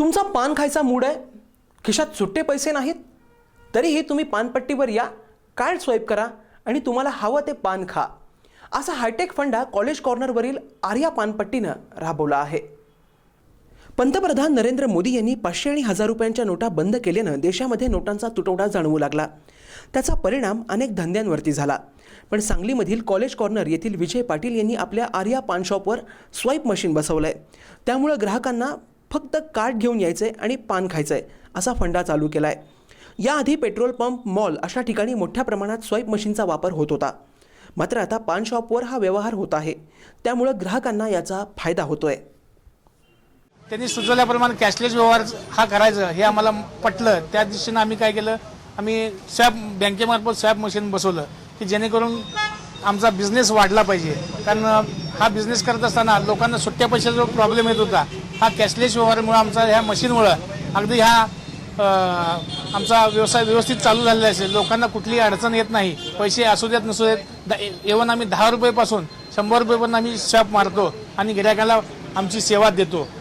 तुमचा पान खायचा मूड आहे? खिशात सुट्टे पैसे नाहीत? तरीही तुम्ही पानपट्टीवर या कार्ड स्वाईप करा आणि तुम्हाला हवं ते पान खा. असा हायटेक फंडा कॉलेज कॉर्नरवरील आर्या पानपट्टीनं राबवला आहे. पंतप्रधान नरेंद्र मोदी यांनी पाचशे आणि हजार रुपयांच्या नोटा बंद केल्यानं देशामध्ये नोटांचा तुटवडा जाणवू लागला. त्याचा परिणाम अनेक धंद्यांवरती झाला. पण सांगलीमधील कॉलेज कॉर्नर येथील विजय पाटील यांनी आपल्या आर्या पानशॉपवर स्वाईप मशीन बसवलं आहे त्यामुळं ग्राहकांना फक्त कार्ड घेऊन यायचं आहे आणि पान खायचं आहे असा फंडा चालू केला आहे याआधी पेट्रोल पंप मॉल अशा ठिकाणी मोठ्या प्रमाणात स्वाईप मशीनचा वापर होत होता. मात्र आता पान शॉपवर हा व्यवहार होत आहे. त्यामुळं ग्राहकांना याचा फायदा होतोय. त्यांनी सुचवल्याप्रमाणे कॅशलेस व्यवहार हा करायचं हे आम्हाला पटलं. त्या दिशेनं आम्ही काय केलं आम्ही स्वॅप बँकेमार्फत स्वॅप मशीन बसवलं की जेणेकरून आमचा बिझनेस वाढला पाहिजे. कारण हा बिझनेस करत असताना लोकांना सुट्ट्या पैशाचा जो प्रॉब्लेम येत होता हा कॅशलेस व्यवहारामुळं आमचा ह्या मशीनमुळं अगदी ह्या आमचा व्यवसाय व्यवस्थित चालू झालेला असेल लोकांना कुठलीही अडचण येत नाही. पैसे असू देत नसू देत इव्हन आम्ही दहा रुपयेपासून शंभर रुपयेपर्यंत आम्ही शॉप मारतो आणि गिरायकाला आमची सेवा देतो.